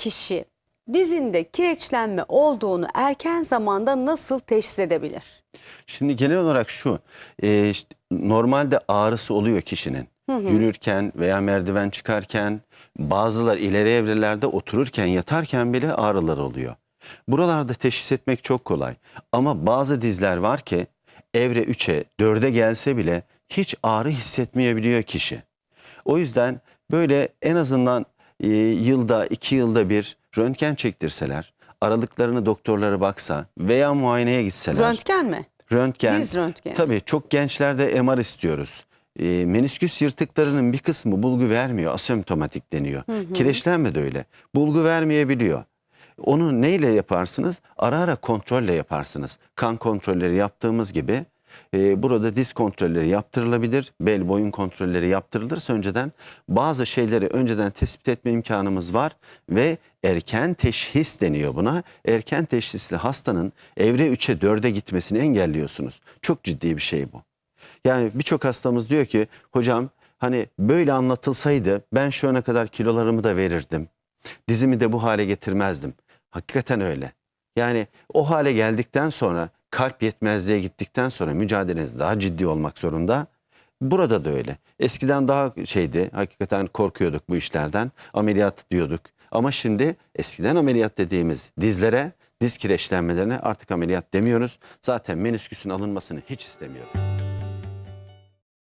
kişi dizinde kireçlenme olduğunu erken zamanda nasıl teşhis edebilir? Şimdi genel olarak şu, e, işte normalde ağrısı oluyor kişinin. Yürürken veya merdiven çıkarken, bazılar ileri evrelerde otururken, yatarken bile ağrılar oluyor. Buralarda teşhis etmek çok kolay. Ama bazı dizler var ki evre 3'e, 4'e gelse bile hiç ağrı hissetmeyebiliyor kişi. O yüzden böyle en azından e, yılda, iki yılda bir röntgen çektirseler, aralıklarını doktorlara baksa veya muayeneye gitseler. Röntgen mi? Röntgen. Diz röntgeni. Tabii çok gençlerde MR istiyoruz. E, menisküs yırtıklarının bir kısmı bulgu vermiyor. Asemptomatik deniyor. Kireçlenme de öyle. Bulgu vermeyebiliyor. Onu neyle yaparsınız? Ara ara kontrolle yaparsınız. Kan kontrolleri yaptığımız gibi e, burada diz kontrolleri yaptırılabilir. Bel boyun kontrolleri yaptırılırsa önceden bazı şeyleri önceden tespit etme imkanımız var ve erken teşhis deniyor buna. Erken teşhisli hastanın evre 3'e 4'e gitmesini engelliyorsunuz. Çok ciddi bir şey bu. Yani birçok hastamız diyor ki hocam hani böyle anlatılsaydı ben şu ana kadar kilolarımı da verirdim. Dizimi de bu hale getirmezdim. Hakikaten öyle. Yani o hale geldikten sonra kalp yetmezliğe gittikten sonra mücadeleniz daha ciddi olmak zorunda. Burada da öyle. Eskiden daha şeydi hakikaten korkuyorduk bu işlerden. Ameliyat diyorduk. Ama şimdi eskiden ameliyat dediğimiz dizlere, diz kireçlenmelerine artık ameliyat demiyoruz. Zaten menisküsün alınmasını hiç istemiyoruz.